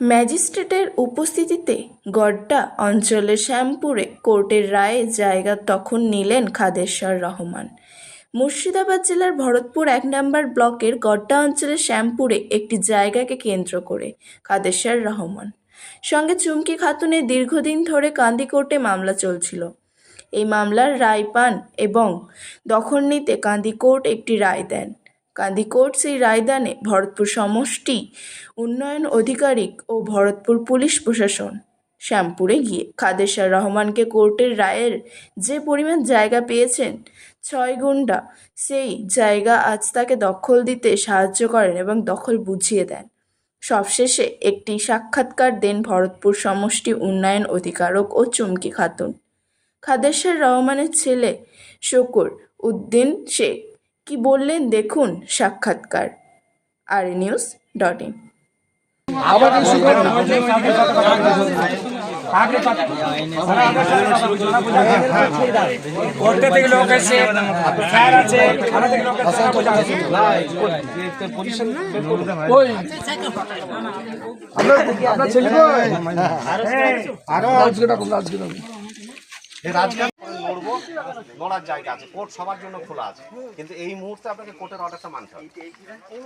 ম্যাজিস্ট্রেটের উপস্থিতিতে গড্ডা অঞ্চলের শ্যামপুরে কোর্টের রায়ে জায়গা তখন নিলেন খাদেশ্বর রহমান। মুর্শিদাবাদ জেলার ভরতপুর এক নম্বর ব্লকের গড্ডা অঞ্চলের শ্যামপুরে একটি জায়গাকে কেন্দ্র করে খাদেশ্বর রহমান। সঙ্গে চুমকি খাতুনের দীর্ঘদিন ধরে কান্দি কোর্টে মামলা চলছিল। এই মামলার রায় পান এবং দখল নিতে কান্দি কোর্ট একটি রায় দেন। কান্দি কোর্ট সেই রায়দানে ভরতপুর সমষ্টি, উন্নয়ন আধিকারিক ও ভরতপুর পুলিশ প্রশাসন। শ্যামপুরে গিয়ে খাদেশার রহমানকে কোর্টের রায়ের যে পরিমাণ জায়গা পেয়েছেন, ছয় গুন্ডা সেই জায়গা আজ তাকে দখল দিতে সাহায্য করেন এবং দখল বুঝিয়ে দেন। সবশেষে একটি সাক্ষাৎকার দেন ভরতপুর সমষ্টি উন্নয়ন অধিকারক ও চুমকি খাতুন। খাদেশ্বর রহমানের ছেলে শকুর উদ্দিন শেখ কি বললেন দেখুন সাক্ষাৎকার। আর নিউজ ডট ইন। কোর্টে থেকে লোক এসে স্যার আছে থানা থেকে লোক আপনার আপনার ছেলে আরও আজকে লড়ার জায়গা আছে, কোর্ট সবার জন্য খোলা আছে। কিন্তু এই মুহূর্তে আপনাকে কোর্টের অর্ডারটা মানতে হবে। এই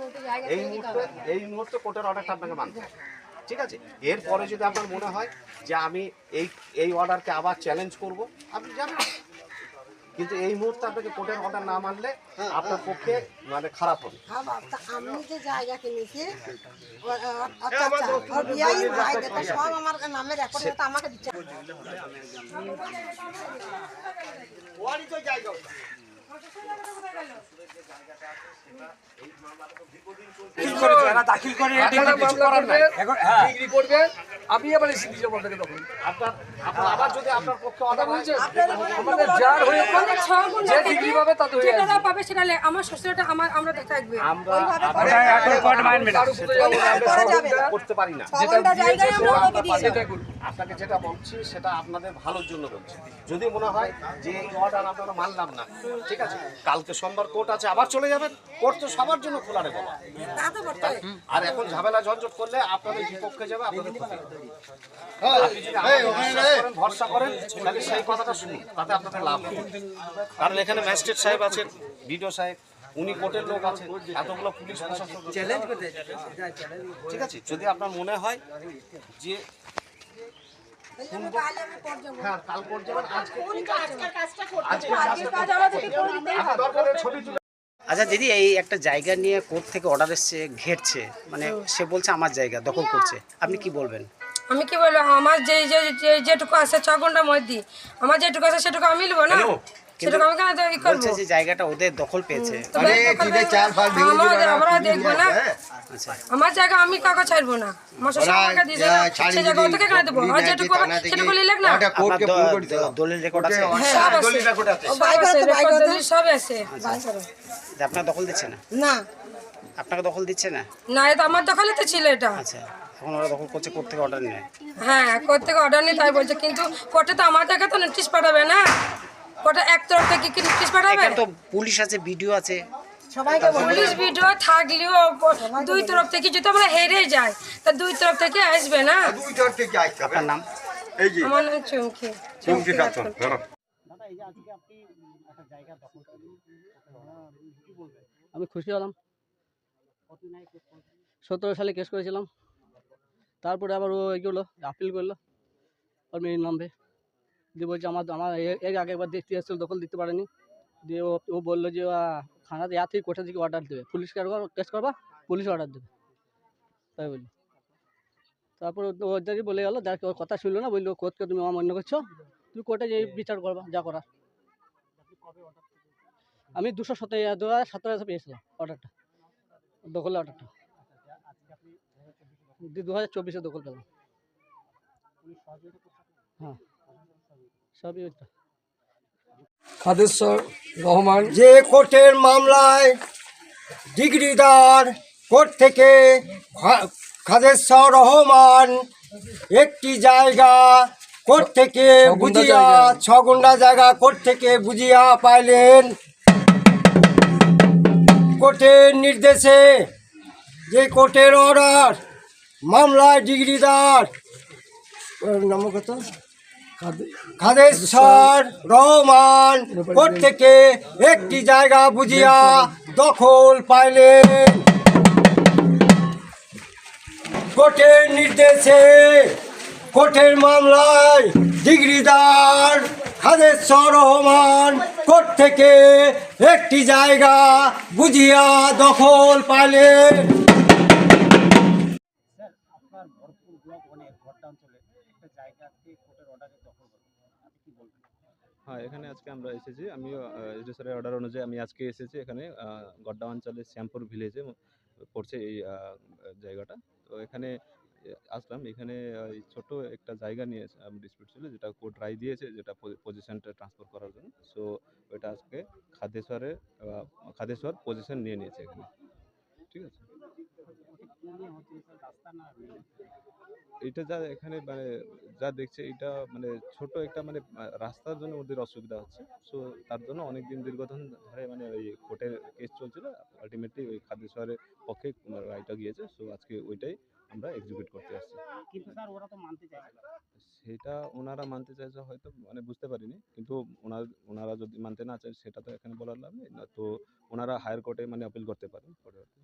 মুহূর্তে এই মুহূর্তে কোর্টের অর্ডারটা আপনাকে মানতে হবে। ঠিক আছে? এরপরে যদি আপনার মনে হয় যে আমি এই এই অর্ডারকে আবার চ্যালেঞ্জ করব, আপনি যাবেন। কিন্তু এই মুহূর্তে আপনাকে কোর্টের অর্ডার না মানলে আপনার পক্ষে মানে খারাপ হবে। আমি যে জায়গা কিনেছি ভাই দেখো সব আমার নামে রেকর্ড তো আমাকে দিচ্ছে। এখন হ্যাঁ। আমি আবার এসে আপনাকে তখন। আবার যদি আপনার পক্ষে অর্ডার হয় আমাদের যার হয়ে যে ডিগ্রি পাবে তাতে হয়ে যাবে পাবে সেটা আমার শ্বশুরটা আমার আমরা থাকবে। আমরা। করতে পারি না। যেটা আপনাকে যেটা বলছি সেটা আপনাদের ভালোর জন্য বলছি। যদি মনে হয় যে এই অর্ডার আপনারা মানলাম না ঠিক আছে? কালকে সোমবার কোর্ট আছে আবার চলে যাবেন। কোর্ট তো সবার জন্য খোলা রে বাবা। তা তো করতে হবে। আর এখন ঝামেলা ঝঞ্ঝট করলে আপনাদের বিপক্ষে যাবে আপনাদের করেন, ভরসা করেন তাহলে সেই কথাটা শুনুন তাতে আপনাদের লাভ হবে। কারণ এখানে ম্যাজিস্ট্রেট সাহেব আছেন বিডিও সাহেব উনি কোর্টের লোক আছেন এতগুলো পুলিশ প্রশাসন ঠিক আছে যদি আপনার মনে হয় যে হ্যাঁ কাল আজকে আজকে তুলে আচ্ছা দিদি এই একটা জায়গা নিয়ে কোর্ট থেকে অর্ডার এসছে ঘেরছে মানে সে বলছে আমার জায়গা দখল করছে। আপনি কি বলবেন? আমি কি বলব আমার যে যে যে- যেটুকু আছে ছ ঘণ্টার মধ্যে আমার যেটুকু আছে সেটুকু আমি নেব না? সেটুকু আমি কেন তো ই করব যে জায়গাটা ওদের দখল পেয়েছে। আমরা দেখব না। আচ্ছা। আমার জায়গা আমি কাউকে ছাড়বো না। না আপনার দখল দিচ্ছে আপনাকে দখল দিচ্ছে না? না এটা আমার দখলে তো ছিল এটা। আচ্ছা এখন ওরা দখল করছে কোর্ট থেকে অর্ডার নেয়। হ্যাঁ কোর্ট থেকে অর্ডার নিয়ে তাই বলছে কিন্তু কোর্টে তো আমার জায়গায় তো নোটিশ পাঠাবে না। কোর্টে এক তরফ থেকে কি নোটিশ পাঠাবে? এখানে তো পুলিশ আছে ভিডিও আছে। পুলিশ ভিডিও থাকলেও দুই তরফ থেকে যদি আমরা হেরে যাই তা দুই তরফ থেকে আসবে না? আপনার নাম? আমার নাম চুমকি। আমি খুশি হলাম। সতেরো সালে কেস করেছিলাম। তারপরে আবার ও এগুলো আপিল করল। ওর মেয়ের নামবে দিয়ে বলছে আমার আমার এর আগে একবার দেখতে এসেছিল দখল দিতে পারেনি। দিয়ে ও ও বলল যে থানাতে এর থেকে কোর্টে থেকে অর্ডার দেবে। পুলিশ টেস্ট করবা পুলিশ অর্ডার দেবে। তাই বলি। তারপর ও ওর বলে গেলো, দেখ, ওর কথা শুনলো না? বলল কোর্টকে তুমি আমার মনে করছ? তুমি কোর্টে যে বিচার করবা, যা করার। আমি দুশো সতেরো দু হাজার সতেরো সালে পেয়েছিলাম অর্ডারটা দখলের অর্ডারটা দু হাজার চব্বিশে দখল পেলাম। হ্যাঁ। সবই ওইটা। খাদেশ্বর রহমান। যে কোর্টের মামলায় ডিগ্রিদার কোর্ট থেকে খাদেশ্বর রহমান একটি জায়গা কোর্ট থেকে বুঝিয়া জায়গা। ছগুন্ডা জায়গা কোর্ট থেকে বুঝিয়া পাইলেন। কোর্টের নির্দেশে যে কোর্টের অর্ডার মামলায় ডিগ্রিদার নাম কত? খাদেশ্বর রহমান কোর্ট থেকে একটি জায়গা বুঝিয়া দখল পাইলেন। কোর্টের নির্দেশে, কোর্টের মামলায় ডিগ্রিদার খাদেশ্বর রহমান কোর্ট থেকে একটি জায়গা বুঝিয়া দখল পাইলেন আপনার ভরতপুর ব্লক অনেক ঘরটা অঞ্চলে একটা জায়গাকে কোর্টের অর্ডারে দখল করবে আপনি কি বলবেন হ্যাঁ এখানে আজকে আমরা এসেছি। এসডি স্যারের অর্ডার অনুযায়ী আমি আজকে এসেছি এখানে গড্ডা অঞ্চলের শ্যামপুর ভিলেজে পড়ছে এই জায়গাটা। তো এখানে আসলাম। এখানে ছোট একটা জায়গা নিয়ে ডিসপিউট ছিল, যেটা কোর্ট রায় দিয়েছে, যেটা পজিশনটা ট্রান্সফার করার জন্য। সো ওইটা আজকে খাদেশ্বরে খাদেশ্বর পজিশন নিয়ে নিয়েছে এখানে। ঠিক আছে? এটা যা এখানে মানে যা দেখছে এটা মানে ছোট একটা মানে রাস্তার জন্য ওদের অসুবিধা হচ্ছে। সো তার জন্য অনেক দিন দীর্ঘদিন ধরে মানে ওই কোর্টের কেস চলছিল। আলটিমেটলি ওই খাদ্যেশ্বরের পক্ষে রায়টা গিয়েছে। সো আজকে ওইটাই আমরা এক্সিকিউট করতে আসছি। কিন্তু স্যার ওরা তো মানতে চাইছে না সেটা ওনারা মানতে চাইছে হয়তো মানে বুঝতে পারিনি। কিন্তু ওনার ওনারা যদি মানতে না চায় সেটা তো এখানে বলার লাভ নেই। না তো ওনারা হায়ার কোর্টে মানে আপিল করতে পারেন। পরবর্তী